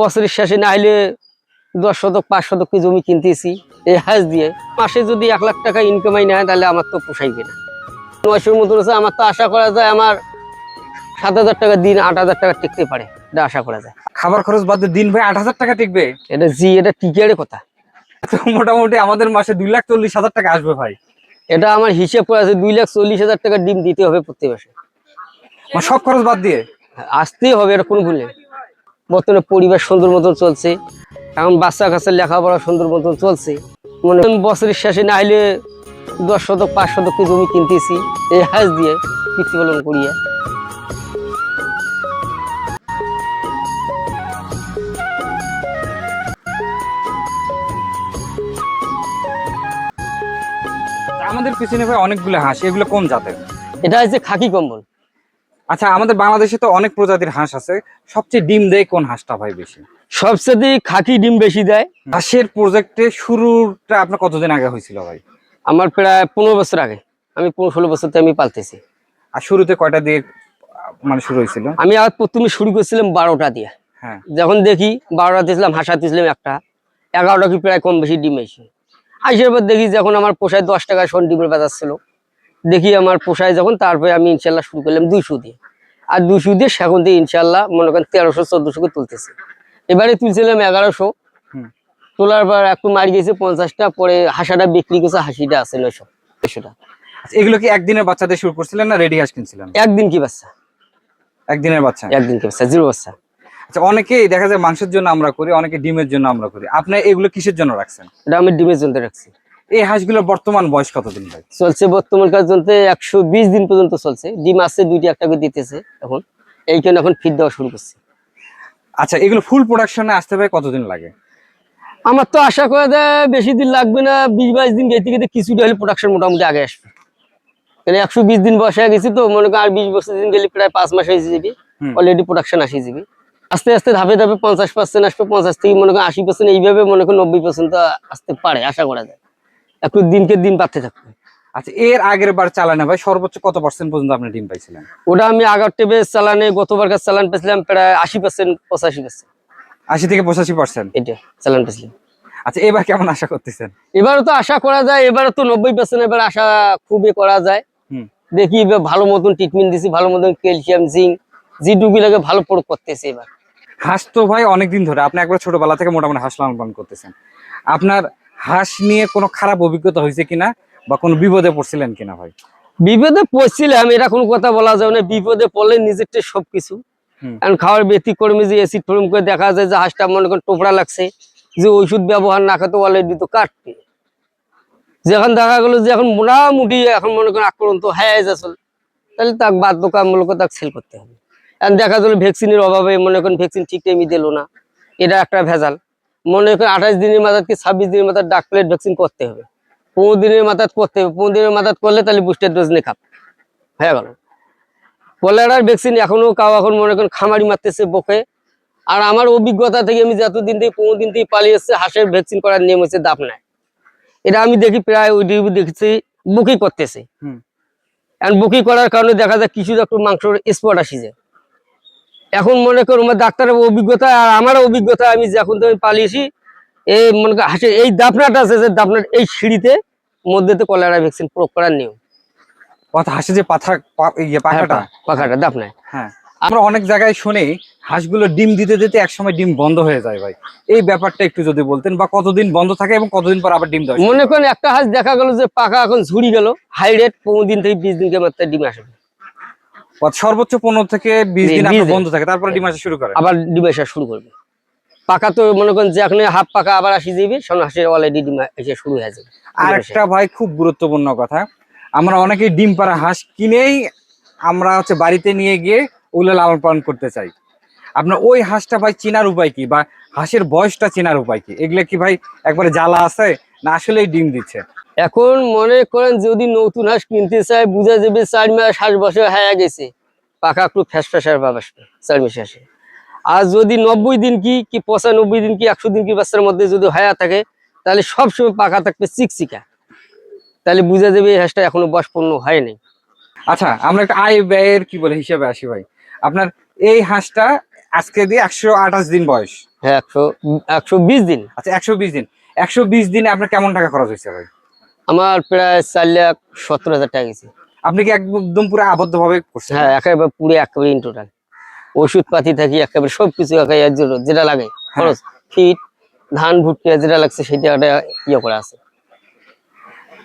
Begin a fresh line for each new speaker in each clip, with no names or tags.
বছরের শেষে না হলে দশ শতক পাঁচ শতক কি জমি কিনতেছি এই হাঁস দিয়ে। মাসে যদি এক লাখ টাকা ইনকামাই না হয় তাহলে আমার তো পোষাইবে না। নয়শোর মতো রয়েছে আমার তো আশা করা যায় আমার সাত হাজার টাকা দিন আট হাজার টাকা টিকতে পারে এটা আশা করা যায়।
খাবার খরচ বাদ দিয়ে দিন ভাই আট হাজার টাকা টিকবে?
এটা জি এটা টিকিয়ারে কথা।
তো মোটামুটি আমাদের মাসে দুই লাখ চল্লিশ হাজার টাকা আসবে ভাই।
এটা আমার হিসেব করা আছে দুই লাখ চল্লিশ হাজার টাকা ডিম দিতে হবে প্রতি মাসে।
সব খরচ বাদ দিয়ে?
আসতেই হবে এটা কোনো ভুল নেই। বর্তমানে পরিবার সুন্দর মতন চলছে। এখন বাচ্চা কাচ্চার লেখাপড়া সুন্দর মতন চলছে। মনে বছরের শেষে না হলে দশ শতক পাঁচ শতক কি জমি কিনতেছি এই হাঁস দিয়ে প্রতিপালন করিয়া।
আমাদের পিছনে ভাই অনেকগুলো হাঁস এগুলো কোন জাতের?
এটা হচ্ছে খাকি কম্বল।
আচ্ছা আমাদের বাংলাদেশে তো অনেক প্রজাতির হাঁস আছে। সবচেয়ে ডিম দেয় কোন হাঁসটা ভাই বেশি?
সবচেয়ে খাকি ডিম বেশি দেয়।
হাঁসের প্রজেক্টে শুরুটা আপনার কতদিন আগে হয়েছিল ভাই?
আমার প্রায় পনেরো বছর আগে। আমি পনেরো ষোলো বছর থেকে আমি পালতেছি।
আর শুরুতে কয়টা দিয়ে মানে শুরু হয়েছিল?
আমি আবার প্রথমে শুরু করছিলাম বারোটা দিয়ে।
হ্যাঁ।
যখন দেখি বারোটা দিয়েছিলাম হাঁসা দিয়েছিলাম একটা। এগারোটা কি প্রায় কম বেশি ডিম এসে আসার পর দেখি যখন আমার পোষায় দশ টাকা শোন ডিমের বাজার ছিল। দেখি আমার পোষায় যখন তারপরে আমি ইনশাল্লাহ শুরু করলাম দুইশো দিয়ে। আর দুশো দিয়ে সেখন দিয়ে ইনশাল্লাহ মনে করেন তেরোশো চোদ্দশো করে তুলতেছে। এবারে তুলছিলাম এগারোশো। তোলার পর একটু মারি গেছে পঞ্চাশটা পরে হাঁসাটা বিক্রি করছে হাসিটা আছে নয়শো নয়শোটা
আচ্ছা, এগুলো কি একদিনের বাচ্চা দিয়ে শুরু করছিলেন না রেডি হাঁস কিনছিলেন?
একদিন কি বাচ্চা?
একদিনের বাচ্চা?
একদিন কি বাচ্চা জিরো বাচ্চা।
আচ্ছা অনেকেই দেখা যায় মাংসের জন্য আমরা করি অনেকে ডিমের জন্য আমরা করি। আপনি এগুলো কিসের জন্য রাখছেন?
এটা আমি ডিমের জন্য রাখছি।
এই হাঁসগুলোর বর্তমান বয়স কতদিন ভাই?
চলছে বর্তমান কাজ চলতে একশো বিশ দিন পর্যন্ত চলছে। ডিম আসছে দুইটি একটা করে দিতেছে এখন। এইখানে এখন ফিট দেওয়া শুরু করছে।
আচ্ছা এগুলো ফুল প্রোডাকশনে আসতে ভাই কতদিন লাগে?
আমার তো আশা করা যায় বেশি দিন লাগবে না বিশ বাইশ দিন গেতে গেতে কিছুটা হলে প্রোডাকশন মোটামুটি আগে আসবে। মানে একশো বিশ দিন বসে গেছি তো মনে করেন আর বিশ বছর দিন গেলে প্রায় পাঁচ মাস এসে যাবে। অলরেডি প্রোডাকশন আসে যাবে। আস্তে আস্তে ধাপে ধাপে পঞ্চাশ পার্সেন্ট আসবে পঞ্চাশ থেকে মনে করেন আশি পার্সেন্ট এইভাবে মনে করেন নব্বই পার্সেন্ট আসতে পারে আশা করা যায়। একটু দিনকে দিন পাচ্ছে থাকবে।
আচ্ছা এর আগের বার চালানে ভাই সর্বোচ্চ কত পার্সেন্ট পর্যন্ত আপনি ডিম পাইছিলেন?
ওটা আমি আগার টেবে চালানে গতবার কাজ চালান পেয়েছিলাম প্রায় আশি পার্সেন্ট পঁচাশি পার্সেন্ট
আশি থেকে পঁচাশি পার্সেন্ট
এটা চালান পেয়েছিলাম
আচ্ছা এবার কেমন আশা করতেছেন?
এবারও তো আশা করা যায় এবারে তো নব্বই পার্সেন্ট এবার আশা খুবই করা যায়।
হুম।
দেখি এবার ভালো মতন ট্রিটমেন্ট দিছি ভালো মতন ক্যালসিয়াম জিঙ্ক যেটুকু লাগে ভালো প্রয়োগ করতেছে এবার।
হাঁস তো ভাই অনেকদিন ধরে আপনি একবার ছোটবেলা থেকে মোটামুটি হাঁস লালন পালন করতেছেন। আপনার হাঁস নিয়ে কোনো খারাপ অভিজ্ঞতা হয়েছে কিনা বা কোনো বিপদে পড়ছিলেন কিনা ভাই?
বিপদে পড়ছিলাম এটা কোনো কথা বলা যাবে না। বিপদে পড়লে নিজেরটা সবকিছু। কারণ খাওয়ার ব্যতিক্রমে যে এসিড ফরম করে দেখা যায় যে হাঁসটা মনে করেন টোপড়া লাগছে যে ওষুধ ব্যবহার না করতে অলরেডি তো কাটবে। যখন দেখা গেলো যে এখন মোটামুটি এখন মনে করেন আক্রান্ত হয়ে যাচ্ছে তাহলে তাকে বাধ্যতামূলক তাকে সেল করতে হবে। এখন দেখা গেলো ভ্যাকসিনের অভাবে মনে করেন ভ্যাকসিন ঠিক টাইমে দিল না। এটা একটা ভেজাল। মনে করেন আঠাশ দিনের মাথায় কি ছাব্বিশ দিনের মাথায় ডাক প্লেট ভ্যাকসিন করতে হবে। পনেরো দিনের মাথায় করতে হবে। পনেরো দিনের মাথায় করলে তাহলে বুস্টার ডোজ নিয়ে খাপ হয়ে গেল। কলেরার ভ্যাকসিন এখনও কাউ এখন মনে করেন খামারি মারতেছে বকে। আর আমার অভিজ্ঞতা থেকে আমি যতদিন থেকে পনেরো দিন থেকে পালিয়ে এসেছে হাঁসের ভ্যাকসিন করার নিয়ম হচ্ছে দাপ নাই। এটা আমি দেখি প্রায় ওই টিভি দেখেছি বুকি করতেছে। এখন বুকি করার কারণে দেখা যায় কিছু একটু মাংসর স্পট আসি যায়। এখন মনে করো আমার ডাক্তারের অভিজ্ঞতা আর আমার অভিজ্ঞতা আমি যখন থেকে পালিয়েছি এই মনে কর হাসে এই দাপনাটা আছে যে দাপনার এই সিঁড়িতে মধ্যেতে কলেরা ভ্যাকসিন প্রয়োগ করার নিয়ম।
অর্থাৎ হাঁসের যে পাথা ইয়ে পাখাটা?
পাখাটা দাপনায়
হ্যাঁ। আমরা অনেক জায়গায় শুনি হাঁসগুলো ডিম দিতে দিতে একসময় ডিম বন্ধ হয়ে যায় ভাই। এই ব্যাপারটা একটু যদি বলতেন বা কতদিন বন্ধ থাকে এবং কতদিন পর আবার ডিম দেয়
মনে করেন একটা হাঁস দেখা গেল যে পাকা এখন ঝুড়ি গেল হাই রেট পনেরো দিন থেকে বিশ দিনকে মাত্র ডিম আসবে।
সর্বোচ্চ পনেরো থেকে বিশ দিন আপনার বন্ধ থাকে তারপরে ডিম আসা শুরু করে।
আবার ডিম আসা শুরু করবে। পাকা তো মনে করেন যে এখন হাফ পাকা আবার আসি যাবে সব হাঁসের অলরেডি ডিম এসে শুরু হয়ে যাবে।
আর একটা ভাই খুব গুরুত্বপূর্ণ কথা আমরা অনেকেই ডিম পাড়া হাঁস কিনেই আমরা হচ্ছে বাড়িতে নিয়ে গিয়ে ওগুলো লালন পালন করতে চাই। আপনার ওই হাঁসটা ভাই চেনার উপায় কি? বা হাঁসের বয়সটা চেনার উপায় কি? এগুলো কি ভাই একবারে জ্বালা আছে? না আসলেই ডিম দিচ্ছে?
এখন মনে করেন যদি নতুন হাঁস কিনতে চায় বুঝা যাবে চার মাস হাঁস বছর হয়ে গেছে। পাকা একটু ফ্যাস ফ্যাসার ভাব আসবে চার মাসে আসে। আর যদি নব্বই দিন কি কি পঁচানব্বই দিন কি একশো দিন কি বাচ্চার মধ্যে যদি হায়া থাকে তাহলে সবসময় পাকা থাকবে চিকচিকা। তাহলে বুঝা যাবে এই হাঁসটা এখনও বয়সপূর্ণ হয়নি
আচ্ছা আমরা একটা আয় ব্যয়ের কি বলে হিসাবে আসি ভাই। আপনার এই হাঁসটা আজকে দিয়ে একশো আঠাশ দিন বয়স।
হ্যাঁ একশো একশো বিশ দিন।
আচ্ছা একশো বিশ দিন। একশো বিশ দিনে আপনার কেমন টাকা খরচ হয়েছে ভাই?
আমার প্রায় চার লাখ সত্তর হাজার টাকা গেছে।
আপনি কি একদম পুরো আবদ্ধ ভাবে করছেন?
হ্যাঁ একেবারে পুরো একেবারে ইন টোটাল ওষুধ পাতি থাকি একেবারে সবকিছু যেটা লাগে খরচ ফিট ধান ভুট্টি যেটা লাগছে সেটা একটা ইয়ে করা আছে।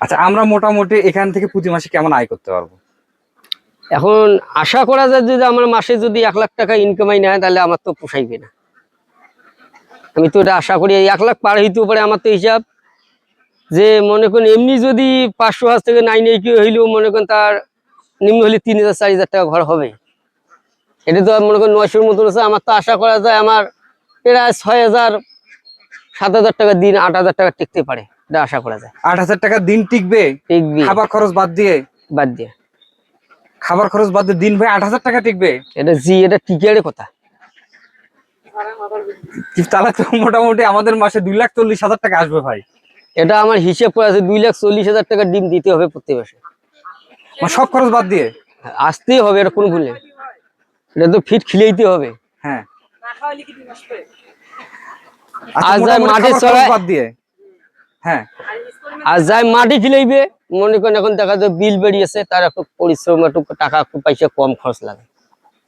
আচ্ছা আমরা মোটামুটি এখান থেকে প্রতি মাসে কেমন আয় করতে পারব?
এখন আশা করা যায় যদি আমার মাসে যদি এক লাখ টাকা ইনকামাই নেয় তাহলে আমার তো পোষাইবে না। আমি তো এটা আশা করি এক লাখ পার হইতে পারে আমার তো হিসাব। যে মনে করেন এমনি যদি পাঁচশো হাজার থেকে নাইন এই এইটি হইলেও মনে করেন তার নিম্ন হলে তিন হাজার চার হাজার টাকা ঘর হবে। এটা তো মনে করেন নয়শোর মতন আছে। আমার তো আশা করা যায় আমার প্রায় ছয় হাজার সাত হাজার টাকা দিন আট হাজার টাকা টিকতে পারে। এটা আশা করা যায়।
আট হাজার টাকা দিন টিকবে?
টিকবি।
খাবার খরচ বাদ দিয়ে?
বাদ দিয়ে।
খাবার খরচ বাদ দিয়ে দিন ভাই আট হাজার টাকা টিকবে?
এটা জি এটা টিকিয়ারের কথা।
তাহলে তো মোটামুটি আমাদের মাসে দুই লাখ চল্লিশ হাজার টাকা আসবে ভাই।
এটা আমার হিসেব করে আছে দুই লাখ চল্লিশ হাজার টাকা ডিম দিতে হবে প্রতি মাসে।
মানে সব খরচ বাদ দিয়ে?
আসতেই হবে এটা কোনো ভুল নেই। এটা তো ফিট খিলেইতে হবে।
হ্যাঁ।
আর
আচ্ছা,
যাই মাঠে চড়ায়-
বাদ দিয়ে? হ্যাঁ।
আর যাই মাটি খিলাইবে মনে করেন এখন দেখা যায় বিল বেরিয়েছে তার একটু পরিশ্রম একটু টাকা পয়সা কম খরচ লাগে।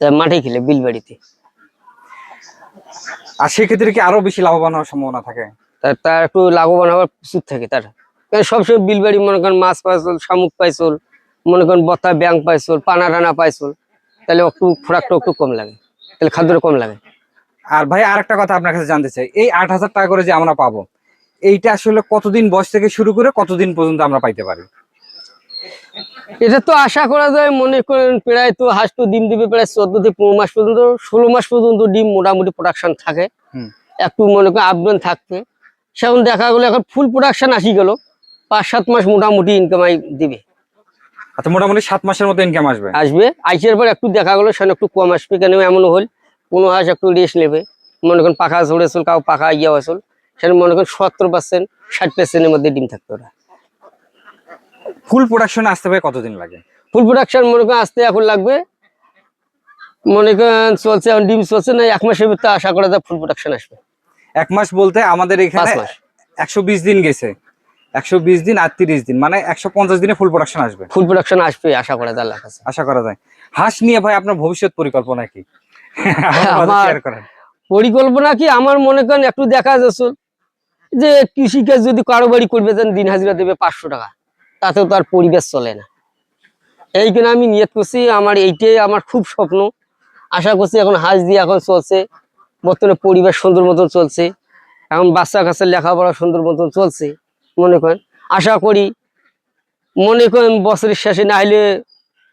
তাই খিলে বিল বেরিতে
আর সেক্ষেত্রে কি আরও বেশি লাভবান হওয়ার সম্ভাবনা থাকে?
তার একটু লাভবান হওয়ার প্রচুর থাকে তার। সবসময় বিল বাড়ি মনে করেন মাছ পাইছল শামুক পাইছল মনে করেন বত্তা ব্যাং পাইছল পানা টানা পাইছল তাহলে একটু খোরাকটা একটু কম লাগে তাহলে খাদ্যটা কম লাগে।
আর ভাই আরেকটা কথা আপনার কাছে জানতে চাই। এই আট হাজার টাকা করে যে আমরা পাবো এইটা আসলে কতদিন বয়স থেকে শুরু করে কতদিন পর্যন্ত আমরা পাইতে পারি?
এটা তো আশা করা যায় মনে করেন প্রায় তো হাঁস তো ডিম দিবে প্রায় চোদ্দ থেকে পনেরো মাস পর্যন্ত ষোলো মাস পর্যন্ত ডিম মোটামুটি প্রোডাকশন থাকে। একটু মনে করেন আপডাউন থাকবে। সেখন দেখা গেলো এখন ফুল প্রোডাকশন আসি গেল। পাঁচ সাত মাস মোটামুটি ইনকামাই দিবে।
আচ্ছা মোটামুটি সাত মাসের মতো ইনকাম আসবে।
আসবে। আইসের পর একটু দেখা গেলো সেখানে একটু কম আসবে কেন এমন হল কোনো হাঁস একটু রেস্ট নেবে। মনে করেন পাখা ঝরেছিল কাউ পাখা ইয়ে আসল সেখানে মনে করেন সত্তর পার্সেন্ট ষাট পার্সেন্টের মধ্যে ডিম থাকতো ওরা
ফুল প্রোডাকশন আসতে ভাই কতদিন লাগে?
ফুল প্রোডাকশন মনে করেন আসতে এখন লাগবে মনে করেন চলছে এখন ডিম চলছে না এক মাসের ভিতরে আশা করা যায় ফুল প্রোডাকশন আসবে।
এক মাস বলতে আমাদের এখানে একশো বিশ দিন গেছে। একশো বিশ দিন আর তিরিশ দিন মানে একশো পঞ্চাশ দিনে ফুল প্রোডাকশন আসবে।
ফুল প্রোডাকশন আসবে আশা করা যায়
আশা করা যায়। হাঁস নিয়ে ভাই আপনার ভবিষ্যৎ পরিকল্পনা কি।
পরিকল্পনা কি? আমার মনে করেন একটু দেখা যাচ্ছে যে কৃষিকাজ যদি কারোবারি করবে যেন দিন হাজিরা দেবে পাঁচশো টাকা তাতেও তার পরিবেশ চলে না। এই আমি নিয়ত করছি আমার এইটাই আমার খুব স্বপ্ন। আশা করছি এখন হাঁস দিয়ে এখন চলছে। বর্তমানে পরিবেশ সুন্দর মতন চলছে। এখন বাচ্চা কাচ্চার লেখাপড়া সুন্দর মতন চলছে মনে করেন। আশা করি মনে করেন বছরের শেষে না হলে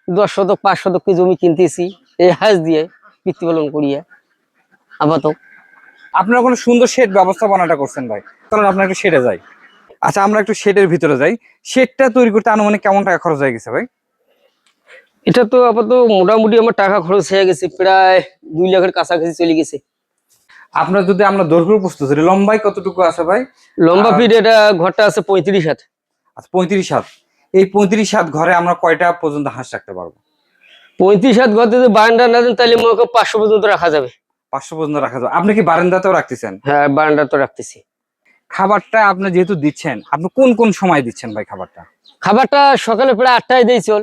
দশ শতক পাঁচ শতক কি জমি কিনতেছি এই হাঁস দিয়ে প্রতিপালন করিয়া। আপাতত।
আপনারা কোনো সুন্দর শেড ব্যবস্থাপনাটা করছেন ভাই? চলুন আপনার একটু শেডে যাই। আচ্ছা আমরা একটু শেডের ভিতরে যাই। শেডটা তৈরি করতে আনুমানিক কেমন টাকা খরচ হয়ে গেছে ভাই?
এটা তো আপাতত মোটামুটি আমার টাকা খরচ হয়ে গেছে প্রায় দুই লাখের কাছাকাছি চলে গেছে।
আপনার যদি আমরা দৈর্ঘ্য প্রস্তুত করি লম্বাই কতটুকু আছে ভাই?
লম্বা ফিট এটা ঘরটা আছে পঁয়ত্রিশ হাত।
আচ্ছা পঁয়ত্রিশ হাত। এই পঁয়ত্রিশ হাত ঘরে আমরা কয়টা পর্যন্ত হাঁস রাখতে পারব?
পঁয়ত্রিশ হাত ঘর যদি বারান্দা না দেন তাহলে মনে করো পাঁচশো পর্যন্ত রাখা যাবে।
পাঁচশো পর্যন্ত রাখা যাবে। আপনি কি বারান্দাতেও রাখতেছেন?
হ্যাঁ বারান্দা তো রাখতেছি।
খাবারটা আপনি যেহেতু দিচ্ছেন আপনি কোন কোন সময় দিচ্ছেন ভাই খাবারটা?
খাবারটা সকালে প্রায় আটটায় দিয়েছিল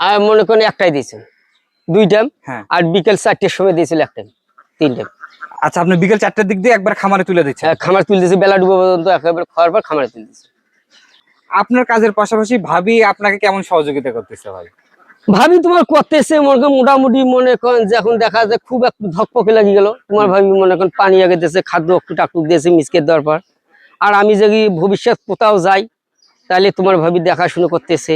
আর মনে করেন একটাই দিয়েছিল। দুই টাইম
হ্যাঁ।
আর বিকেল চারটের সময় দিয়েছিল এক টাইম তিন টাইম
আচ্ছা আপনি বিকেল চারটার দিক দিয়ে একবার খামারে তুলে দিচ্ছেন।
খামার তুলতেছি বেলা ডুবো পর্যন্ত একেবারে খাওয়ার পর খামারে তুলতেছি
আপনার কাজের পাশাপাশি ভাবি আপনাকে কেমন সহযোগিতা করতেছে ভাই?
ভাবি তোমার করতেছে মনে মোটামুটি মনে করেন যে এখন দেখা যায় খুব একটু ধকপকে লাগি গেল। তোমার ভাবি মনে করেন পানি আগে দিয়েছে খাদ্য একটু টাকটু দিয়েছে মিসকের দেওয়ার পর। আর আমি যদি ভবিষ্যৎ কোথাও যাই তাহলে তোমার ভাবি দেখাশুনো করতেছে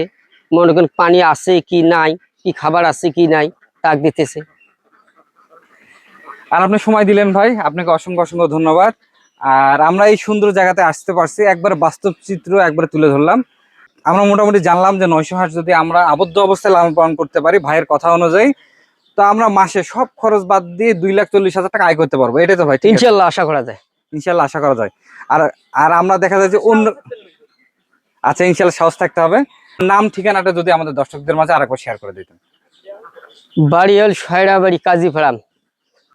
মনে করেন পানি আছে কি নাই কি খাবার আছে কি নাই তাক দিতেছে।
আর আপনি সময় দিলেন ভাই আপনাকে অসংখ্য অসংখ্য ধন্যবাদ। আর আমরা এই সুন্দর জায়গাতে আসতে পারছি একবার বাস্তব চিত্র একবার তুলে ধরলাম। আমরা মোটামুটি জানলাম যে নয়শো হাঁস যদি আমরা আবদ্ধ অবস্থায় লালন পালন করতে পারি ভাইয়ের কথা অনুযায়ী তো আমরা মাসে সব খরচ বাদ দিয়ে দুই লাখ চল্লিশ হাজার টাকা আয় করতে পারব। এটাই তো ভাই
ইনশাল্লাহ আশা করা যায়।
ইনশাল্লাহ আশা করা যায়। আর আর আমরা দেখা যায় যে অন্য আচ্ছা ইনশাল্লাহ সাহস থাকতে হবে। নাম ঠিকানাটা যদি আমাদের দর্শকদের মাঝে আরেকবার শেয়ার করে দিতেন।
বাড়ি হল সয়রা বাড়ি কাজী ফার্ম।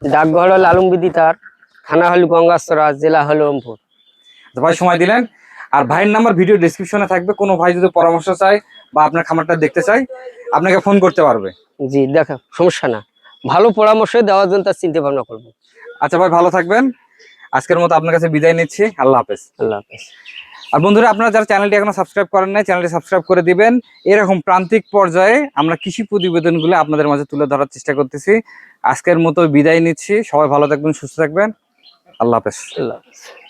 ডাকঘর হলো আলমবিদি তার থানা হলো গঙ্গাস্তরা জেলা হলো
ওমপুর। ভাই সময় দিলেন। আর ভাইয়ের নাম্বার ভিডিও ডিসক্রিপশনে থাকবে কোনো ভাই যদি পরামর্শ চায় বা আপনার খামারটা দেখতে চায় আপনাকে ফোন করতে পারবে।
জি দেখা সমস্যা না। ভালো পরামর্শ দেওয়ার জন্য তার চিন্তা ভাবনা করব।
আচ্ছা ভাই ভালো থাকবেন। আজকের মতো আপনার কাছে বিদায় নিচ্ছি। আল্লাহ হাফেজ।
আল্লাহ হাফেজ।
আর বন্ধুরা আপনারা যারা চ্যানেলটি এখনও সাবস্ক্রাইব করেন নাই চ্যানেলটি সাবস্ক্রাইব করে দিবেন। এরকম প্রান্তিক পর্যায়ে আমরা কৃষি প্রতিবেদনগুলো আপনাদের মাঝে তুলে ধরার চেষ্টা করতেছি। আজকের মতো বিদায় নিচ্ছি। সবাই ভালো থাকবেন সুস্থ থাকবেন। আল্লাহ হাফেজ।
আল্লাহ হাফেজ।